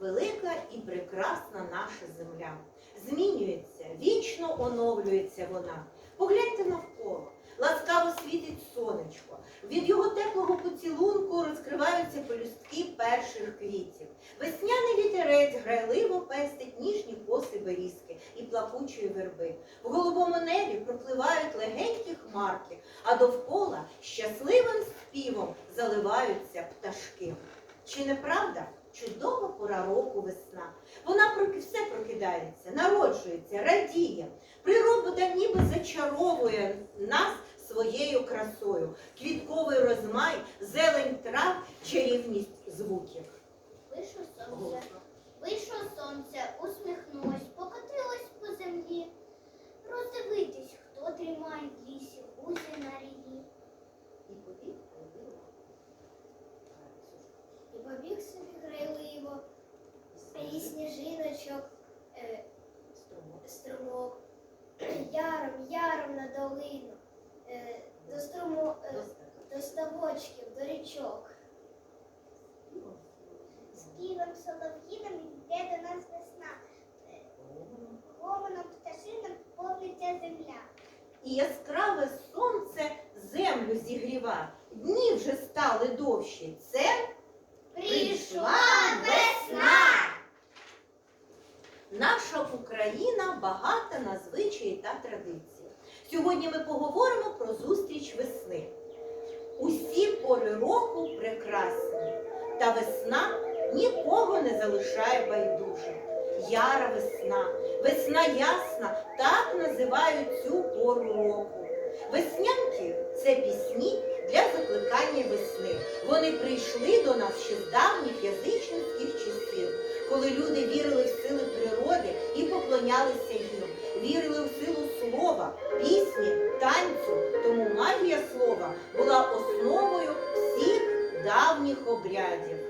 велика і прекрасна наша земля. Змінюється, вічно оновлюється вона. Погляньте навколо. Ласкаво світить сонечко. Від його теплого поцілунку розкриваються пелюстки перших квітів. Весняний вітерець грайливо пестить ніжні коси берізки і плакучої верби. В голубому небі пропливають легенькі хмарки, а довкола щасливим співом заливаються пташки. Чи не правда? Чудова пора року весна. Вона проки- все прокидається, народжується, радіє. Природа ніби зачаровує нас своєю красою. Квітковий розмай, зелень трав, чарівність звуків. Вийшло сонце, вийшло сонце, усміхнулось, покотилось по землі. Роздивитись, хто тримає в лісі гузі на ріді. І побіг грайливо. І побіг і сніжиночок, е, Струмок. яром, яром на долину, е, до струму, е, до ставочків, до річок. Співом солов'їним йде до нас весна, гомоном пташинам повниться земля. І яскраве сонце землю зігріва. Дні вже стали довші. Це Прийшла весна! Наша Україна багата на звичаї та традиції. Сьогодні ми поговоримо про зустріч весни. Усі пори року прекрасні, та весна нікого не залишає байдужим. Яра весна, весна ясна, так називають цю пору року. Веснянки це пісні для закликання весни. Вони прийшли до нас ще з давніх язичницьких часів, коли люди вірили в і поклонялися їм, вірили в силу слова, пісні, танцю. Тому магія слова була основою всіх давніх обрядів.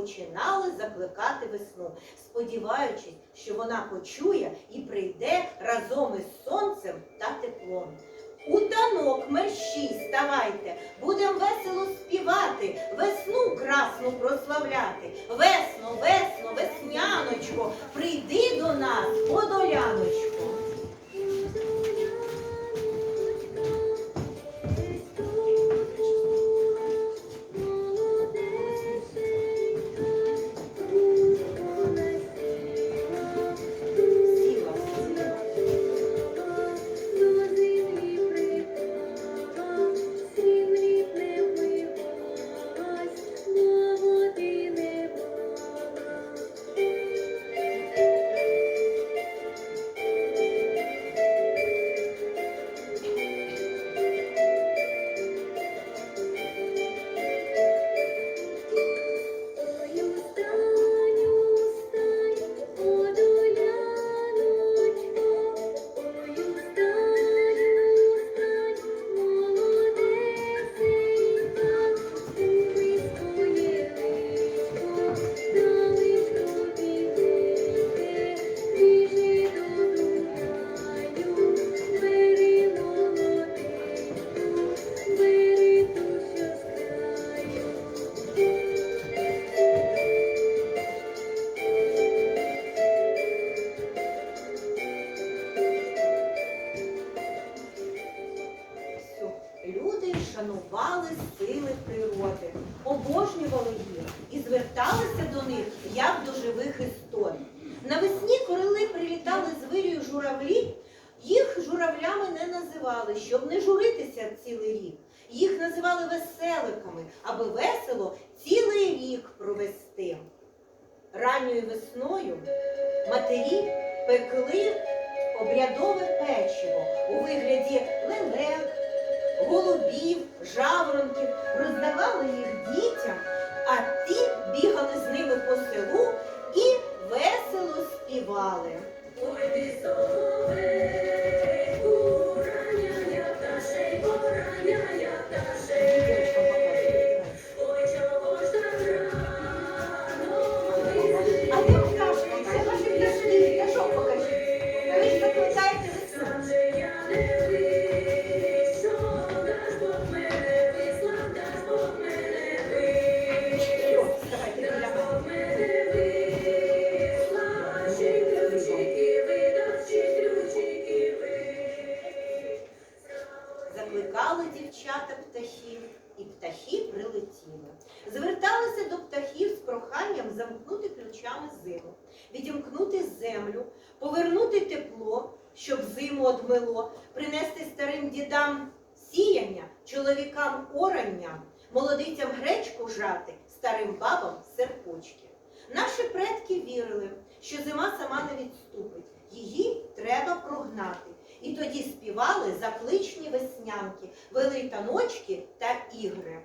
Починали закликати весну, сподіваючись, що вона почує і прийде разом із сонцем та теплом. У танок мерщій ставайте, будем весело співати, весну красну прославляти. Весно, весно, весняночко, прийди до нас, подоляночко. тим. Ранньою весною матері пекли обрядове печиво у вигляді лелек, голубів, жаворонків, роздавали їх дітям, а ті бігали з ними по селу і весело співали. гнати. І тоді співали закличні веснянки, вели таночки та ігри.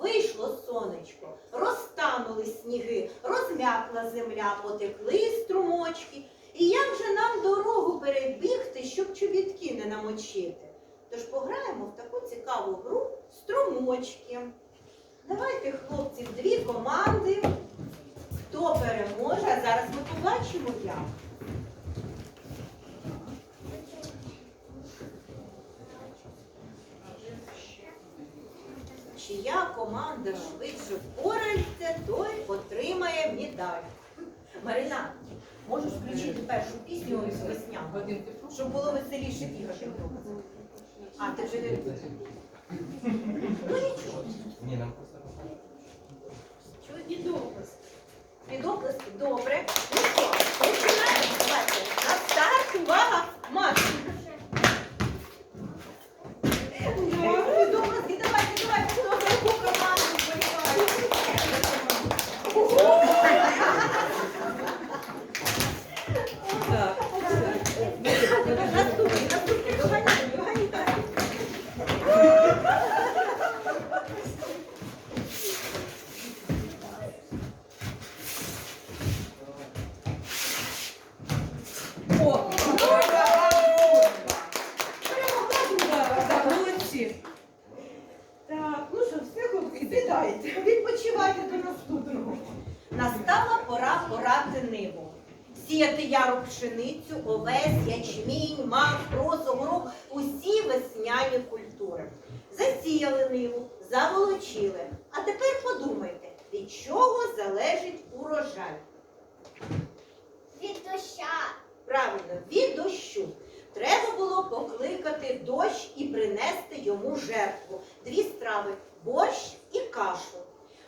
Вийшло сонечко, розтанули сніги, розм'якла земля, потекли струмочки. І як же нам дорогу перебігти, щоб чобітки не намочити? Тож пограємо в таку цікаву гру струмочки. Давайте, хлопці, дві команди. Хто переможе? Зараз ми побачимо як. чия команда швидше впорається, той отримає медаль. Марина, можеш включити першу пісню з весняку, щоб було веселіше бігати. А, ти вже не Ну нічого. Ні, нам просто Чого доблест. Від області? Добре. Ну що, починаємо. На старт, увага, марш! О,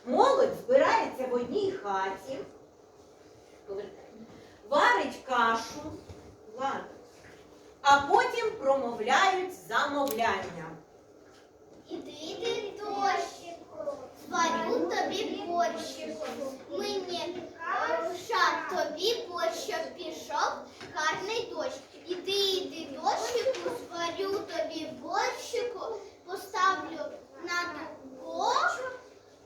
Молодь збирається в одній хаті, варить кашу, а потім промовляють замовляння. Іди, дощику, зварю тобі борщику. Мені шар тобі борщ пішов, гарний дощ. Іди, іди, дощику, зварю тобі борщику, поставлю на дубок,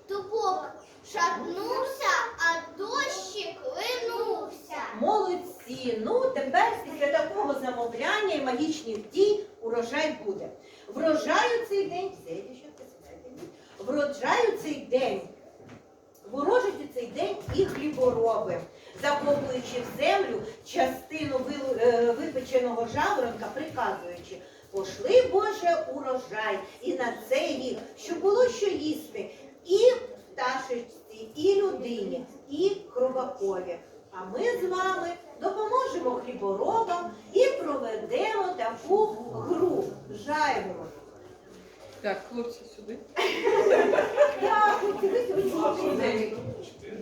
дубок шатнувся, а дощик линувся. Молодці! Ну тепер після такого замовляння і магічних дій урожай буде. Врожаю цей день. Врожаю цей день. Ворожать цей день і хлібороби, закопуючи в землю частину е, випеченого жаворонка, приказуючи, пошли Боже урожай і на цей рік, щоб було що їсти і пташечці, і людині, і хробакові. А ми з вами допоможемо хліборобам і проведемо таку гру. Жаймо. Так, хлопці, сюди. Так, ось ви сьогодні.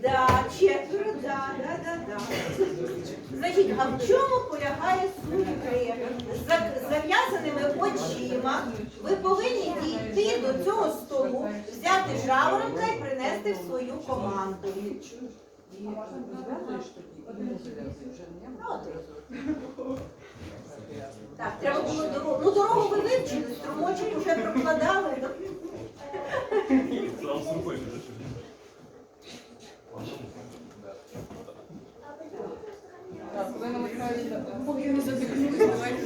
Да, четверо, да, да, да, да. Значить, а в чому полягає суть гри? З зав'язаними очима ви повинні дійти до цього столу, взяти жаворонка і принести в свою команду. Так, треба було дорогу. Ну, дорогу ви вивчили, струмочок вже прокладали. Олена Михайлівна, поки не давайте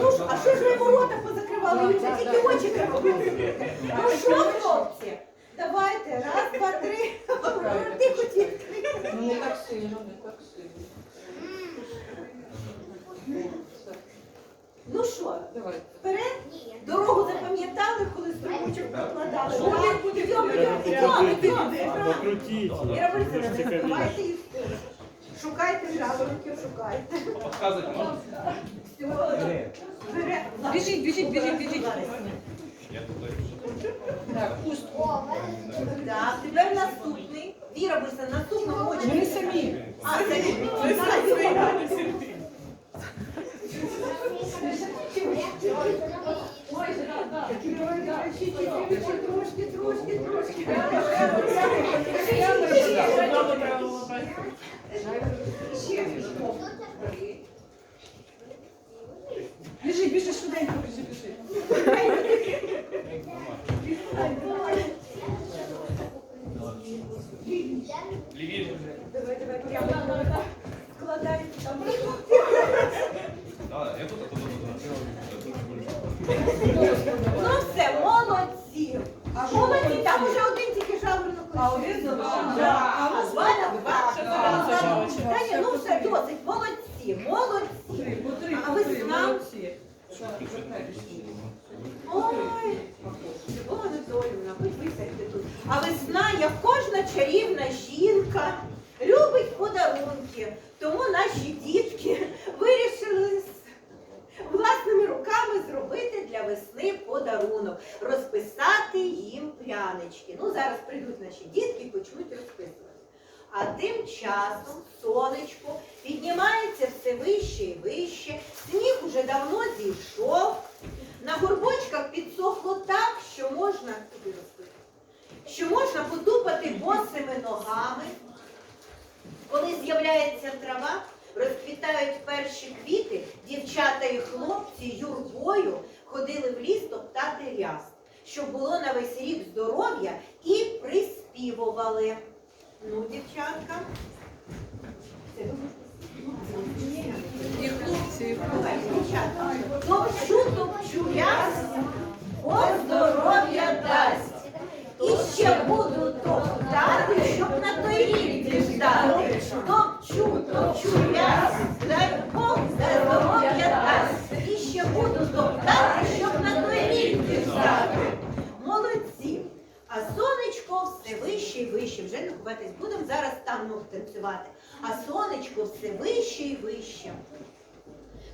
Ну ж, а що ж ви ворота позакривали? Вже тільки очі треба було. Ну що, хлопці? Давайте, раз, два, три. Ти відкрити. Ну не так сильно, не так сильно. Ну що, вперед? Дорогу запам'ятали, коли струмочок прокладали. Що Йдемо, йдемо, йдемо, йдемо. Іра Борисівна, не їх. Шукайте жаворонків, шукайте. Показувати можна? Біжіть, біжіть, біжіть, біжіть. Я тут Так, пусть. О, Так, тепер наступний. Віра Борисівна, наступного очі. Вони самі. А, самі. Ви самі. Трошки, трошки, трошки. 뭐 Молодці, молодці. А ви з знали? молодці. Ой, Любов Анатолівна, ви висядьте тут. А весна, як кожна чарівна жінка, любить подарунки. Тому наші дітки вирішили з власними руками зробити для весни подарунок, розписати їм прянички. Ну, зараз прийдуть наші дітки і почнуть розписувати. А тим часом сонечко піднімається все вище і вище, сніг уже давно зійшов. На горбочках підсохло так, що можна туди розпити, що можна потупати босими ногами. Коли з'являється трава, розквітають перші квіти, дівчата і хлопці юрбою ходили в ліс топтати ряст, щоб було на весь рік здоров'я і приспівували. Ну, дівчатка. І хлопці, і Давай, дівчата. Топчу, топчу ряс, Бог здоров'я дасть. І ще буду топтати, щоб на той рік діждати. Топчу, топчу я дай Бог здоров'я дасть. І ще буду топтати, щоб на той встати. Молодці. А сонечко все вище і вище. Вже не ховатись. Будемо зараз танго танцювати. А сонечко все вище і вище.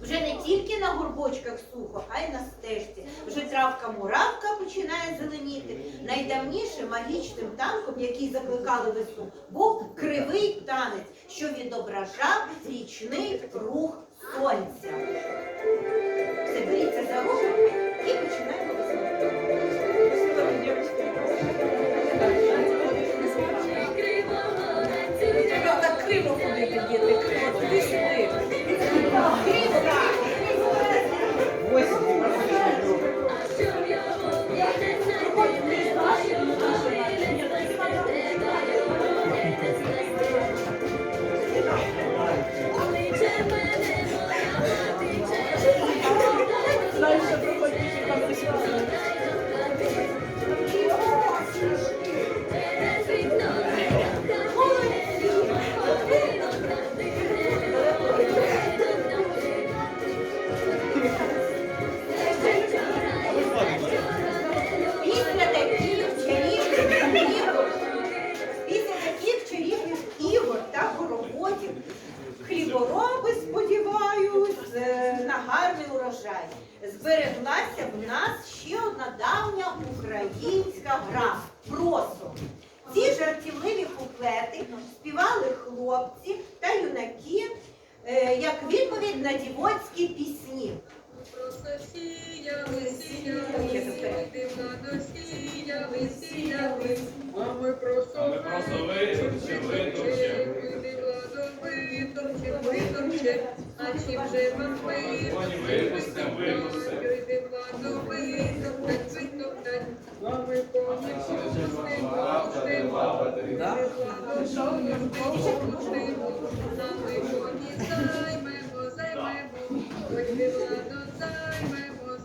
Вже не тільки на горбочках сухо, а й на стежці. Вже травка муравка починає зеленіти. Найдавнішим магічним танком, який закликали весну, був кривий танець, що відображав річний рух сонця. Все, беріться за руку і починаємо Збереглася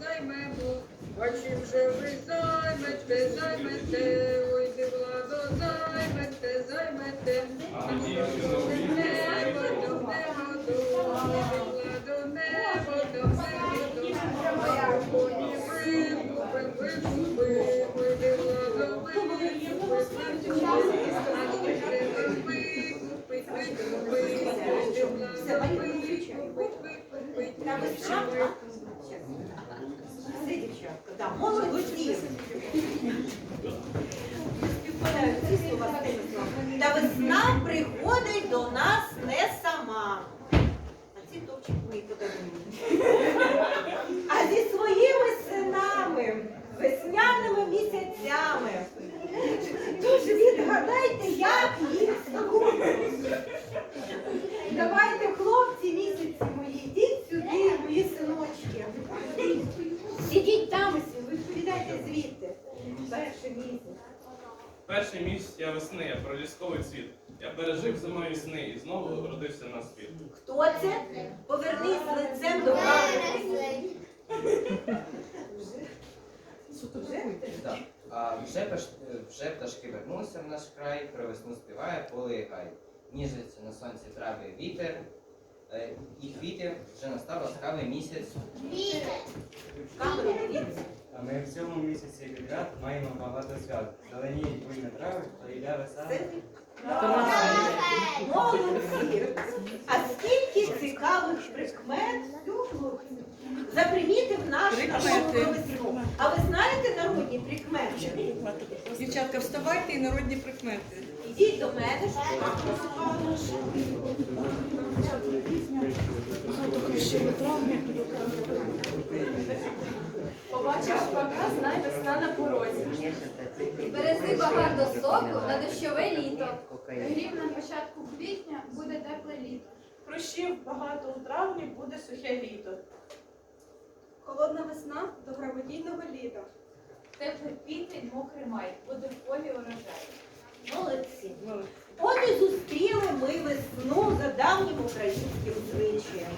займемо, хоч ви займете, займете, ой, ви владу займете, займете, небо до небо до, ой, ви владу небо до все, дівчатка, да, молодці. Співпадають ці слова з тими словами. Та весна приходить до нас не сама. А ці топчик мої подарунки. А зі своїми синами, весняними місяцями. Тож відгадайте, як їх звуть. Давайте, хлопці, місяці мої, йдіть сюди, мої синочки. Сидіть там, усі, відповідайте звідти. Перший місяць. Перший місяць я я цвіт. Я пережив зимою весни і знову родився на світ. Хто це? Повернись лицем до. Так. А вже, паш- вже пташки вернулися в наш край, про весну співає поле і гай. Ніжиться на сонці трави вітер, е, і квіти вже настав ласкавий місяць. Камеру дивіться. А ми в цьому місяці підряд маємо багато свят. Зеленіють буйні трави. Це ви? Молодці. А скільки цікавих прикмет запримітив наш Прикмети. народ весну. А ви знаєте народні прикмети? Дівчатка, вставайте і народні прикмети. Ідіть до мене. Побачиш шпака, знай весна на порозі. Берези багато соку на дощове літо. Грім на початку квітня буде тепле літо. Прощів багато у травні буде сухе літо. Холодна весна до грамотійного літа. Теплий квітень, мокрий май, буде в полі урожай. Молодці. От і зустріли ми весну за давнім українським звичаєм.